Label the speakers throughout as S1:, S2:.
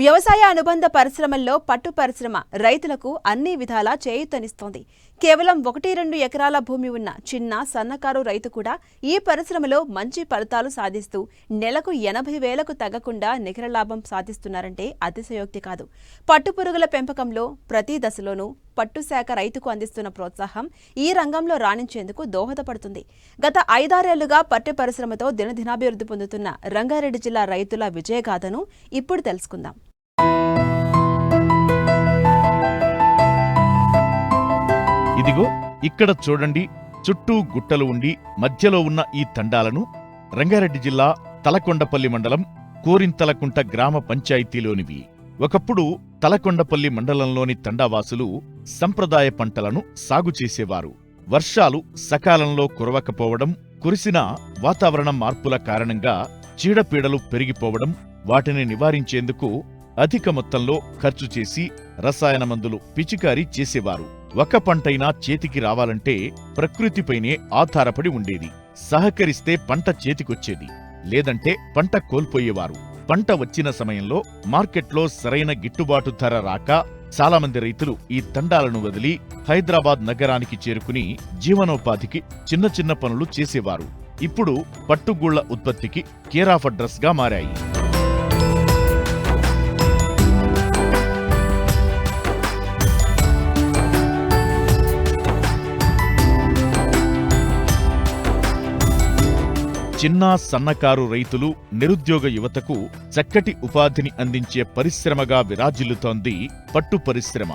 S1: వ్యవసాయ అనుబంధ పరిశ్రమల్లో పట్టు పరిశ్రమ రైతులకు అన్ని విధాలా చేయూతనిస్తోంది. కేవలం ఒకటి రెండు ఎకరాల భూమి ఉన్న చిన్న సన్నకారు రైతు కూడా ఈ పరిశ్రమలో మంచి ఫలితాలు సాధిస్తూ నెలకు ఎనభై వేలకు తగ్గకుండా నికర లాభం సాధిస్తున్నారంటే అతిశయోక్తి కాదు. పట్టుపురుగుల పెంపకంలో ప్రతి దశలోనూ పట్టు శాఖ రైతుకు అందిస్తున్న ప్రోత్సాహం ఈ రంగంలో రాణించేందుకు దోహదపడుతుంది. గత ఐదారేళ్ళుగా పట్టు పరిశ్రమతో దినదినాభివృద్ధి పొందుతున్న రంగారెడ్డి జిల్లా రైతుల విజయగాథను ఇప్పుడు తెలుసుకుందాం.
S2: ఇదిగో ఇక్కడ చూడండి చుట్టూ గుట్టలు ఉండి మధ్యలో ఉన్న ఈ తండాలను రంగారెడ్డి జిల్లా తలకొండపల్లి మండలం కోరింతలకుంట గ్రామ పంచాయతీలోనివి. ఒకప్పుడు తలకొండపల్లి మండలంలోని తండావాసులు సంప్రదాయ పంటలను సాగు చేసేవారు. వర్షాలు సకాలంలో కురవకపోవడం కురిసిన వాతావరణ మార్పుల కారణంగా చీడపీడలు పెరిగిపోవడం వాటిని నివారించేందుకు అధిక మొత్తంలో ఖర్చు చేసి రసాయన మందులు పిచికారీ చేసేవారు. ఒక పంటైనా చేతికి రావాలంటే ప్రకృతిపైనే ఆధారపడి ఉండేది. సహకరిస్తే పంట చేతికొచ్చేది. లేదంటే పంట కోల్పోయేవారు. పంట వచ్చిన సమయంలో మార్కెట్లో సరైన గిట్టుబాటు ధర రాక చాలామంది రైతులు ఈ తండాలను వదిలి హైదరాబాద్ నగరానికి చేరుకుని జీవనోపాధికి చిన్న చిన్న పనులు చేసేవారు. ఇప్పుడు పట్టుగూళ్ళ ఉత్పత్తికి కేరాఫ్ అడ్రస్గా మారాయి. చిన్న సన్నకారు రైతులు నిరుద్యోగ యువతకు చక్కటి ఉపాధిని అందించే పరిశ్రమగా విరాజిల్లుతోంది పట్టు పరిశ్రమ.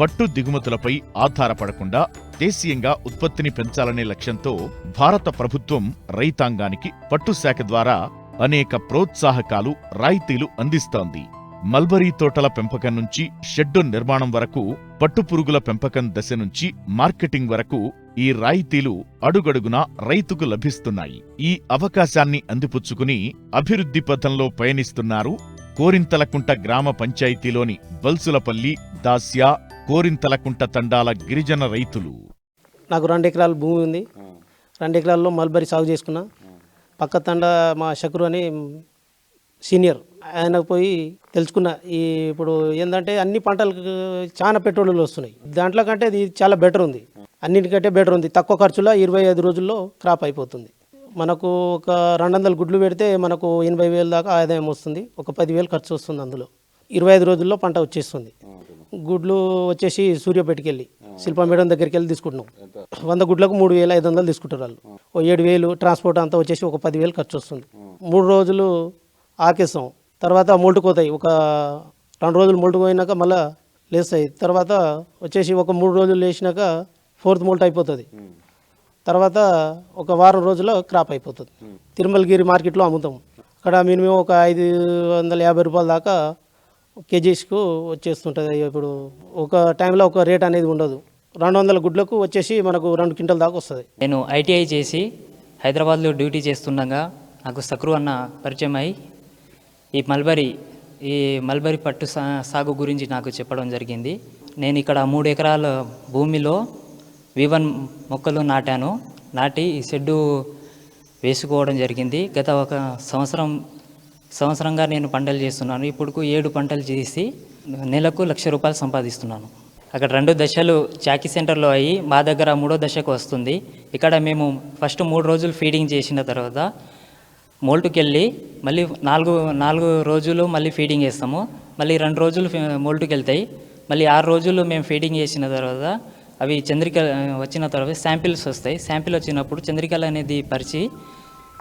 S2: పట్టు దిగుమతులపై ఆధారపడకుండా దేశీయంగా ఉత్పత్తిని పెంచాలనే లక్ష్యంతో భారత ప్రభుత్వం రైతాంగానికి పట్టు శాఖ ద్వారా అనేక ప్రోత్సాహకాలు రాయితీలు అందిస్తోంది. మల్బరీ తోటల పెంపకం నుంచి షెడ్డు నిర్మాణం వరకు పట్టుపురుగుల పెంపకం దశ నుంచి మార్కెటింగ్ వరకు ఈ రాయితీలు అడుగడుగునా రైతుకు లభిస్తున్నాయి. ఈ అవకాశాన్ని అందిపుచ్చుకుని అభివృద్ధి పథంలో పయనిస్తున్నారు కోరింతలకుంట గ్రామ పంచాయతీలోని బల్సులపల్లి దాస్యా కోరింతలకుంట తండాల గిరిజన రైతులు.
S3: నాకు రెండు ఎకరాల భూమి ఉంది. రెండు ఎకరాల్లో మల్బరీ సాగు చేసుకున్నా. పక్క తండ మా షకురు అని సీనియర్ ఆయన పోయి తెలుసుకున్నా. ఈ ఇప్పుడు ఏంటంటే అన్ని పంటలకు చాలా పెట్రోలు వస్తున్నాయి. దాంట్లో కంటే ఇది చాలా బెటర్ ఉంది. అన్నిటికంటే బెటర్ ఉంది. తక్కువ ఖర్చులో ఇరవై ఐదు రోజుల్లో క్రాప్ అయిపోతుంది. మనకు ఒక రెండు వందల గుడ్లు పెడితే మనకు ఎనభై వేలు దాకా ఆదాయం వస్తుంది. ఒక పదివేలు ఖర్చు వస్తుంది అందులో. ఇరవై ఐదు రోజుల్లో పంట వచ్చేస్తుంది. గుడ్లు వచ్చేసి సూర్యాపేటకి వెళ్ళి శిల్పం దగ్గరికి వెళ్ళి తీసుకుంటున్నాం. వంద గుడ్లకు మూడు వేల ఐదు వందలు తీసుకుంటారు వాళ్ళు. ఓ ఏడు వేలు ట్రాన్స్పోర్ట్ అంతా వచ్చేసి ఒక పదివేలు ఖర్చు వస్తుంది. మూడు రోజులు ఆకేసాం తర్వాత మొల్టుకోతాయి ఒక రెండు రోజులు మొల్టుకోయినాక మళ్ళా లేస్తాయి. తర్వాత వచ్చేసి ఒక మూడు రోజులు లేచినాక ఫోర్త్ మోల్ట్ అయిపోతుంది. తర్వాత ఒక వారం రోజుల్లో క్రాప్ అయిపోతుంది. తిరుమలగిరి మార్కెట్లో అమ్ముతాం అక్కడ మినిమం ఒక ఐదు వందల యాభై రూపాయల దాకా కేజీస్కు వచ్చేస్తుంటుంది. ఇప్పుడు ఒక టైంలో ఒక రేట్ అనేది ఉండదు. రెండు వందల గుడ్లకు వచ్చేసి మనకు రెండు క్వింటల్ దాకా వస్తుంది.
S4: నేను ఐటీఐ చేసి హైదరాబాద్లో డ్యూటీ చేస్తుండగా నాకు సక్రు అన్న పరిచయం అయి ఈ మల్బరీ ఈ మల్బరీ పట్టు సా సాగు గురించి నాకు చెప్పడం జరిగింది. నేను ఇక్కడ మూడు ఎకరాల భూమిలో వివన్ మొక్కలు నాటాను. నాటి ఈ షెడ్డు వేసుకోవడం జరిగింది. గత ఒక సంవత్సరం సంవత్సరంగా నేను పంటలు చేస్తున్నాను. ఇప్పుడుకు ఏడు పంటలు చేసి నెలకు లక్ష రూపాయలు సంపాదిస్తున్నాను. అక్కడ రెండు దశలు చాకీ సెంటర్లో అయ్యి మా దగ్గర మూడో దశకు వస్తుంది. ఇక్కడ మేము ఫస్ట్ మూడు రోజులు ఫీడింగ్ చేసిన తర్వాత మోల్టుకి వెళ్ళి మళ్ళీ నాలుగు నాలుగు రోజులు మళ్ళీ ఫీడింగ్ వేస్తాము మళ్ళీ రెండు రోజులు ఫీ- మోల్టుకి వెళ్తాయి మళ్ళీ ఆరు రోజులు మేము ఫీడింగ్ చేసిన తర్వాత అవి చంద్రిక వచ్చిన తర్వాత శాంపిల్స్ వస్తాయి. శాంపిల్ వచ్చినప్పుడు చంద్రికలు అనేది పరిచి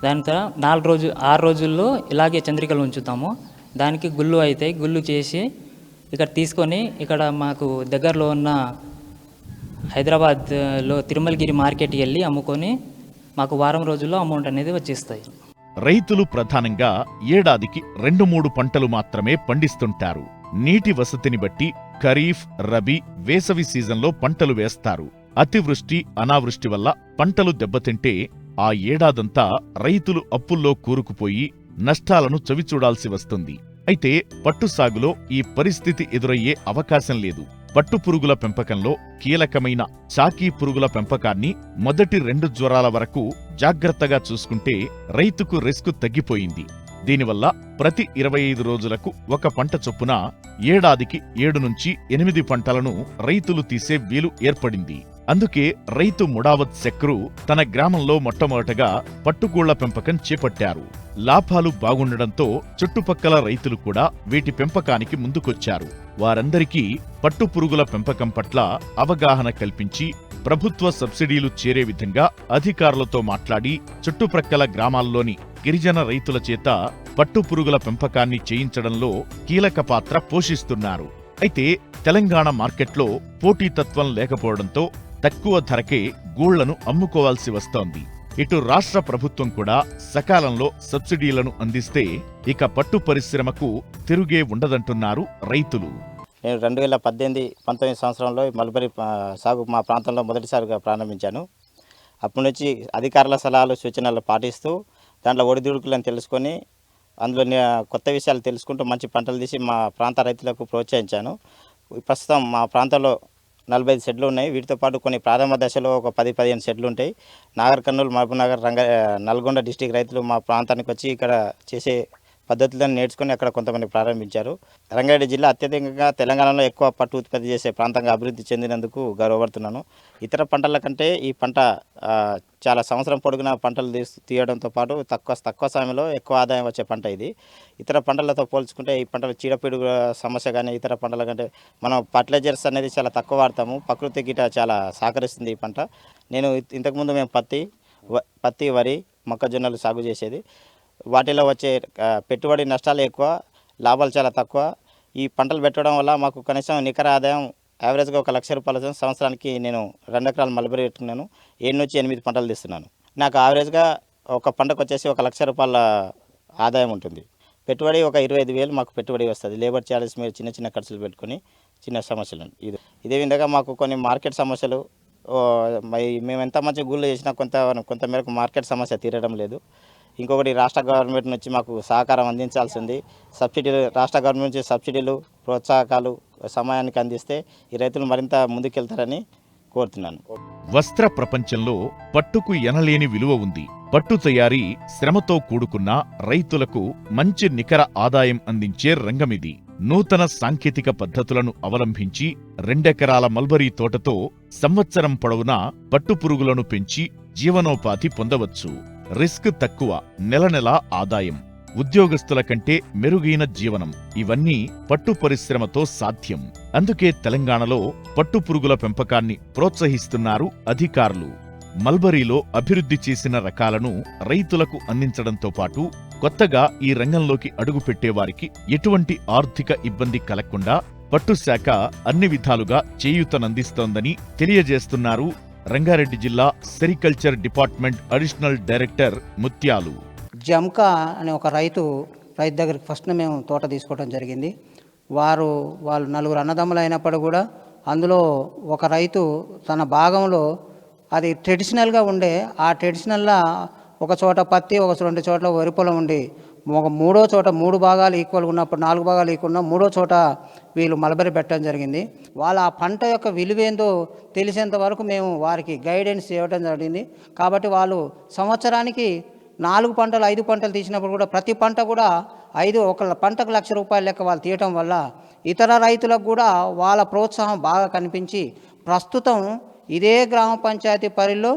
S4: దాని తర్వాత నాలుగు రోజు ఆరు రోజుల్లో ఇలాగే చంద్రికలు ఉంచుతాము. దానికి గుళ్ళు అవుతాయి గుళ్ళు చేసి ఇక్కడ తీసుకొని ఇక్కడ మాకు దగ్గరలో ఉన్న హైదరాబాద్లో తిరుమలగిరి మార్కెట్కి వెళ్ళి అమ్ముకొని మాకు వారం రోజుల్లో అమౌంట్ అనేది వచ్చేస్తాయి.
S2: రైతులు ప్రధానంగా ఏడాదికి రెండు మూడు పంటలు మాత్రమే పండిస్తుంటారు. నీటి వసతిని బట్టి ఖరీఫ్ రబీ వేసవి సీజన్లో పంటలు వేస్తారు. అతివృష్టి అనావృష్టి వల్ల పంటలు దెబ్బతింటే ఆ ఏడాదంతా రైతులు అప్పుల్లో కూరుకుపోయి నష్టాలను చవిచూడాల్సి వస్తుంది. అయితే పట్టు సాగులో ఈ పరిస్థితి ఎదురయ్యే అవకాశం లేదు. పట్టు పురుగుల పెంపకంలో కీలకమైన చాకీ పురుగుల పెంపకాన్ని మొదటి రెండు జ్వరాల వరకు జాగ్రత్తగా చూసుకుంటే రైతుకు రిస్క్ తగ్గిపోయింది. దీనివల్ల ప్రతి ఇరవై ఐదు రోజులకు ఒక పంట చొప్పున ఏడాదికి ఏడు నుంచి ఎనిమిది పంటలను రైతులు తీసే వీలు ఏర్పడింది. అందుకే రైతు ముడావత్ శక్రు తన గ్రామంలో మొట్టమొదటగా పట్టుకోళ్ళ పెంపకం చేపట్టారు. లాభాలు బాగుండడంతో చుట్టుపక్కల రైతులు కూడా వీటి పెంపకానికి ముందుకొచ్చారు. వారందరికీ పట్టుపురుగుల పెంపకం పట్ల అవగాహన కల్పించి ప్రభుత్వ సబ్సిడీలు చేరే విధంగా అధికారులతో మాట్లాడి చుట్టుప్రక్కల గ్రామాల్లోని గిరిజన రైతుల చేత పట్టుపురుగుల పెంపకాన్ని చేయించడంలో కీలక పాత్ర పోషిస్తున్నారు. అయితే తెలంగాణ మార్కెట్లో పోటీతత్వం లేకపోవడంతో తక్కువ ధరకే గూళ్ళను అమ్ముకోవాల్సి వస్తోంది. ఇటు రాష్ట్ర ప్రభుత్వం కూడా సకాలంలో సబ్సిడీలను అందిస్తే ఇక పట్టు పరిశ్రమకు తిరుగే ఉండదంటున్నారు రైతులు.
S5: నేను రెండు వేల పద్దెనిమిది పంతొమ్మిది సంవత్సరంలో మల్బరీ సాగు మా ప్రాంతంలో మొదటిసారిగా ప్రారంభించాను. అప్పటి నుంచి అధికారుల సలహాలు సూచనలు పాటిస్తూ దాంట్లో ఒడిదుడుకులను తెలుసుకొని అందులో కొత్త విషయాలు తెలుసుకుంటూ మంచి పంటలు తీసి మా ప్రాంత రైతులకు ప్రోత్సహించాను. ప్రస్తుతం మా ప్రాంతంలో నలభై ఐదు షెడ్లు ఉన్నాయి. వీటితో పాటు కొన్ని ప్రారంభ దశలో ఒక పది పదిహేను షెడ్లు ఉంటాయి. నాగర్ కర్నూలు మహబూబ్ నగర్ రంగ నల్గొండ డిస్టిక్ రైతులు మా ప్రాంతానికి వచ్చి ఇక్కడ చేసే పద్ధతులను నేర్చుకొని అక్కడ కొంతమంది ప్రారంభించారు. రంగారెడ్డి జిల్లా అత్యధికంగా తెలంగాణలో ఎక్కువ పట్టు ఉత్పత్తి చేసే ప్రాంతంగా అభివృద్ధి చెందినందుకు గర్వపడుతున్నాను. ఇతర పంటల కంటే ఈ పంట చాలా సంవత్సరం పొడుగునా పంటలు తీయడంతో పాటు తక్కువ తక్కువ సమయంలో ఎక్కువ ఆదాయం వచ్చే పంట ఇది. ఇతర పంటలతో పోల్చుకుంటే ఈ పంటల చీడపీడు సమస్య కానీ ఇతర పంటల కంటే మనం ఫర్టిలైజర్స్ అనేది చాలా తక్కువ వాడతాము. ప్రకృతి గిట చాలా సహకరిస్తుంది ఈ పంట. నేను ఇంతకుముందు మేము పత్తి వ- పత్తి వరి మొక్కజొన్నలు సాగు చేసేది. వాటిలో వచ్చే పెట్టుబడి నష్టాలు ఎక్కువ లాభాలు చాలా తక్కువ. ఈ పంటలు పెట్టడం వల్ల మాకు కనీసం నికర ఆదాయం యావరేజ్గా ఒక లక్ష రూపాయల సంవత్సరానికి నేను రెండు ఎకరాలు మలబరి పెట్టుకున్నాను. ఏడు నుంచి ఎనిమిది పంటలు తీస్తున్నాను. నాకు యావరేజ్గా ఒక పంటకు వచ్చేసి ఒక లక్ష రూపాయల ఆదాయం ఉంటుంది. పెట్టుబడి ఒక ఇరవై ఐదు వేలు మాకు పెట్టుబడి వస్తుంది. లేబర్ ఛార్జెస్ మీరు చిన్న చిన్న ఖర్చులు పెట్టుకుని చిన్న సమస్యలు. ఇది ఇదే విధంగా మాకు కొన్ని మార్కెట్ సమస్యలు మేము ఎంత మంచి గుళ్ళు చేసినా కొంత కొంత మేరకు మార్కెట్ సమస్య తీరడం లేదు. ఇంకొకటి రాష్ట్ర గవర్నమెంట్ నుంచి మాకు సహకారం అందించాల్సింది. సబ్సిడీలు రాష్ట్ర గవర్నమెంట్ నుంచి సబ్సిడీలు ప్రోత్సాహకాలు సమయానికి అందిస్తే ఈ రైతులు మరింత ముందుకెళ్తారని కోరుతున్నాను.
S2: వస్త్ర ప్రపంచంలో పట్టుకు ఎనలేని విలువ ఉంది. పట్టు తయారీ శ్రమతో కూడుకున్న రైతులకు మంచి నికర ఆదాయం అందించే రంగమిది నూతన సాంకేతిక పద్ధతులను అవలంబించి రెండెకరాల మల్బరీ తోటతో సంవత్సరం పొడవునా పట్టుపురుగులను పెంచి జీవనోపాధి పొందవచ్చు. రిస్క్ తక్కువ నెల నెలా ఆదాయం ఉద్యోగస్తుల కంటే మెరుగైన జీవనం ఇవన్నీ పట్టు పరిశ్రమతో సాధ్యం. అందుకే తెలంగాణలో పట్టుపురుగుల పెంపకాన్ని ప్రోత్సహిస్తున్నారు అధికారులు. మల్బరీలో అభివృద్ధి చేసిన రకాలను రైతులకు అందించడంతో పాటు కొత్తగా ఈ రంగంలోకి అడుగుపెట్టేవారికి ఎటువంటి ఆర్థిక ఇబ్బంది కలగకుండా పట్టుశాఖ అన్ని విధాలుగా చేయూతనందిస్తోందని తెలియజేస్తున్నారు రంగారెడ్డి జిల్లా సెరికల్చర్ డిపార్ట్మెంట్ అడిషనల్ డైరెక్టర్ ముత్యాలు.
S6: జమ్కా అనే ఒక రైతు రైతు దగ్గరికి ఫస్ట్ మేము తోట తీసుకోవడం జరిగింది. వారు వాళ్ళు నలుగురు అన్నదమ్ములు అయినప్పుడు కూడా అందులో ఒక రైతు తన భాగంలో అది ట్రెడిషనల్గా ఉండే ఆ ట్రెడిషనల్లా ఒక చోట పత్తి ఒక రెండు చోట్ల వరి పొలం ఉండి ఒక మూడో చోట మూడు భాగాలు ఈక్వల్గా ఉన్నప్పుడు నాలుగు భాగాలు ఈక్వల్ ఉన్న మూడో చోట వీళ్ళు మలబరి పెట్టడం జరిగింది. వాళ్ళ ఆ పంట యొక్క విలువేందో తెలిసేంత వరకు మేము వారికి గైడెన్స్ ఇవ్వడం జరిగింది. కాబట్టి వాళ్ళు సంవత్సరానికి నాలుగు పంటలు ఐదు పంటలు తీసినప్పుడు కూడా ప్రతి పంట కూడా ఐదు ఒక పంటకు లక్ష రూపాయల లెక్క వాళ్ళు తీయటం వల్ల ఇతర రైతులకు కూడా వాళ్ళ ప్రోత్సాహం బాగా కనిపించి ప్రస్తుతం ఇదే గ్రామ పంచాయతీ పరిధిలో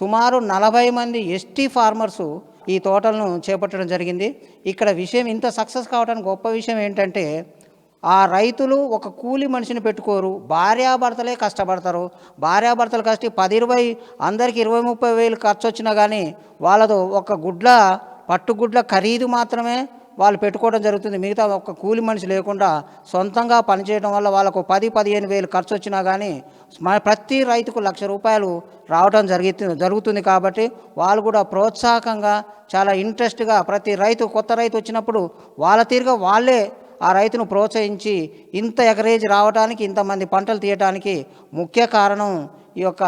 S6: సుమారు నలభై మంది ఎస్టీ ఫార్మర్సు ఈ తోటలను చేపట్టడం జరిగింది. ఇక్కడ విషయం ఇంత సక్సెస్ కావడానికి గొప్ప విషయం ఏంటంటే ఆ రైతులు ఒక కూలి మనిషిని పెట్టుకోరు. భార్యాభర్తలే కష్టపడతారు. భార్యాభర్తలు కష్టి పది ఇరవై అందరికి ఇరవై ముప్పై వేలు ఖర్చు వచ్చినా కానీ వాళ్ళతో ఒక గుడ్ల పట్టుగుడ్ల ఖరీదు మాత్రమే వాళ్ళు పెట్టుకోవడం జరుగుతుంది. మిగతా ఒక కూలి మనిషి లేకుండా సొంతంగా పనిచేయడం వల్ల వాళ్ళకు పది పదిహేను వేలు ఖర్చు వచ్చినా కానీ మన ప్రతి రైతుకు లక్ష రూపాయలు రావడం జరిగి జరుగుతుంది కాబట్టి వాళ్ళు కూడా ప్రోత్సాహకంగా చాలా ఇంట్రెస్ట్గా ప్రతి రైతు కొత్త రైతు వచ్చినప్పుడు వాళ్ళ తీరుగా వాళ్ళే ఆ రైతును ప్రోత్సహించి ఇంత ఎకరేజ్ రావడానికి ఇంతమంది పంటలు తీయటానికి ముఖ్య కారణం ఈ యొక్క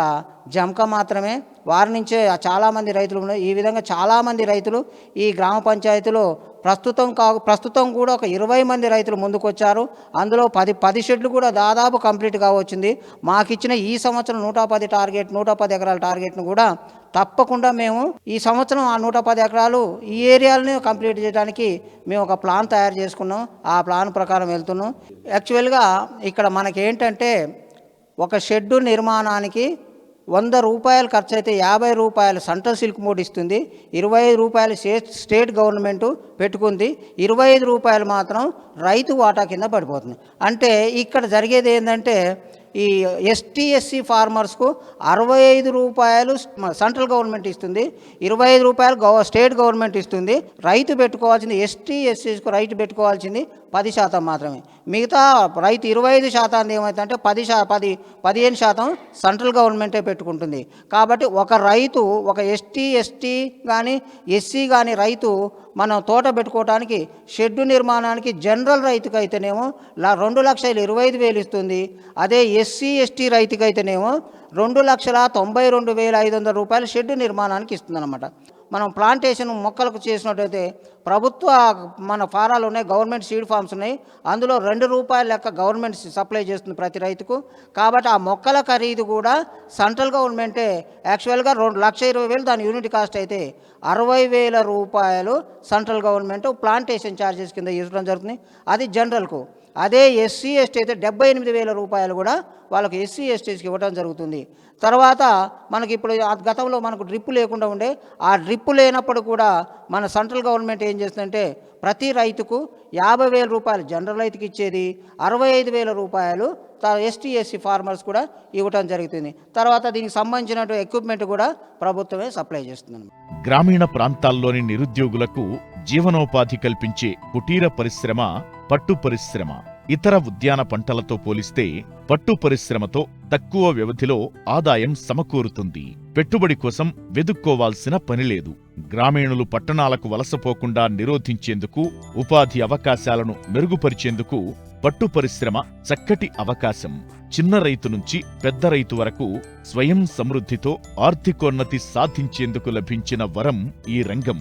S6: జంక మాత్రమే. వారి నుంచే చాలామంది రైతులు ఈ విధంగా చాలామంది రైతులు ఈ గ్రామ పంచాయతీలో ప్రస్తుతం కా ప్రస్తుతం కూడా ఒక ఇరవై మంది రైతులు ముందుకొచ్చారు. అందులో పది పది షెడ్లు కూడా దాదాపు కంప్లీట్గా వచ్చింది. మాకిచ్చిన ఈ సంవత్సరం నూట పది టార్గెట్ నూట పది ఎకరాల టార్గెట్ను కూడా తప్పకుండా మేము ఈ సంవత్సరం ఆ నూట పది ఎకరాలు ఈ ఏరియాలని కంప్లీట్ చేయడానికి మేము ఒక ప్లాన్ తయారు చేసుకున్నాం. ఆ ప్లాన్ ప్రకారం వెళ్తున్నాం. యాక్చువల్గా ఇక్కడ మనకి ఏంటంటే ఒక షెడ్డు నిర్మాణానికి వంద రూపాయలు ఖర్చు అయితే యాభై రూపాయలు సెంట్రల్ సిల్క్ మోడ్ ఇస్తుంది. ఇరవై ఐదు రూపాయలు స్టేట్ గవర్నమెంట్ పెట్టుకుంది. ఇరవై ఐదు రూపాయలు మాత్రం రైతు వాటా కింద పడిపోతుంది. అంటే ఇక్కడ జరిగేది ఏంటంటే ఈ ఎస్టీ ఎస్సీ ఫార్మర్స్కు అరవై ఐదు రూపాయలు సెంట్రల్ గవర్నమెంట్ ఇస్తుంది. ఇరవై ఐదు రూపాయలు గవ స్టేట్ గవర్నమెంట్ ఇస్తుంది. రైతు పెట్టుకోవాల్సింది ఎస్టీ ఎస్సీస్కు రైతు పెట్టుకోవాల్సింది పది శాతం మాత్రమే. మిగతా రైతు ఇరవై ఐదు శాతాన్ని ఏమవుతుందంటే పది శా పది పదిహేను శాతం సెంట్రల్ గవర్నమెంటే పెట్టుకుంటుంది. కాబట్టి ఒక రైతు ఒక ఎస్టీ ఎస్టీ కానీ ఎస్సీ కానీ రైతు మనం తోట పెట్టుకోవడానికి షెడ్డు నిర్మాణానికి జనరల్ రైతుకి అయితేనేమో రెండు లక్షల ఇరవై ఐదు వేలు ఇస్తుంది. అదే ఎస్సీ ఎస్టీ రైతుకి అయితేనేమో రెండు లక్షల తొంభై రెండు వేల ఐదు వందల రూపాయలు షెడ్డు నిర్మాణానికి ఇస్తుందన్నమాట. మనం ప్లాంటేషన్ మొక్కలకు చేసినట్టయితే ప్రభుత్వ మన ఫారాలు ఉన్నాయి గవర్నమెంట్ సీడ్ ఫార్మ్స్ ఉన్నాయి. అందులో రెండు రూపాయల లెక్క గవర్నమెంట్ సప్లై చేస్తుంది ప్రతి రైతుకు. కాబట్టి ఆ మొక్కల ఖరీదు కూడా సెంట్రల్ గవర్నమెంటే. యాక్చువల్గా రెండు లక్ష ఇరవై వేలు దాని యూనిట్ కాస్ట్ అయితే అరవై వేల రూపాయలు సెంట్రల్ గవర్నమెంట్ ప్లాంటేషన్ ఛార్జెస్ కింద ఇవ్వడం జరుగుతుంది. అది జనరల్కు అదే ఎస్సీ ఎస్టీ అయితే డెబ్బై ఎనిమిది వేల రూపాయలు కూడా వాళ్ళకి ఎస్సీ ఎస్టీస్కి ఇవ్వడం జరుగుతుంది. తర్వాత మనకి ఇప్పుడు గతంలో మనకు డ్రిప్ లేకుండా ఉండే ఆ డ్రిప్ లేనప్పుడు కూడా మన సెంట్రల్ గవర్నమెంట్ ఏం చేస్తుందంటే ప్రతి రైతుకు యాభై వేల రూపాయలు జనరల్ రైతుకి ఇచ్చేది అరవై ఐదు వేల రూపాయలు ఎస్టీ ఎస్సీ ఫార్మర్స్ కూడా ఇవ్వటం జరుగుతుంది. తర్వాత దీనికి సంబంధించిన ఎక్విప్మెంట్ కూడా ప్రభుత్వమే సప్లై చేస్తుంది
S2: గ్రామీణ ప్రాంతాల్లోని నిరుద్యోగులకు జీవనోపాధి కల్పించే కుటీర పరిశ్రమ పట్టు పరిశ్రమ. ఇతర ఉద్యాన పంటలతో పోలిస్తే పట్టు పరిశ్రమతో తక్కువ వ్యవధిలో ఆదాయం సమకూరుతుంది. పెట్టుబడి కోసం వెదుక్కోవాల్సిన పనిలేదు గ్రామీణులు పట్టణాలకు వలసపోకుండా నిరోధించేందుకు ఉపాధి అవకాశాలను మెరుగుపరిచేందుకు పట్టు పరిశ్రమ చక్కటి అవకాశం. చిన్న రైతు నుంచి పెద్ద రైతు వరకు స్వయం సమృద్ధితో ఆర్థికోన్నతి సాధించేందుకు లభించిన వరం ఈ రంగం.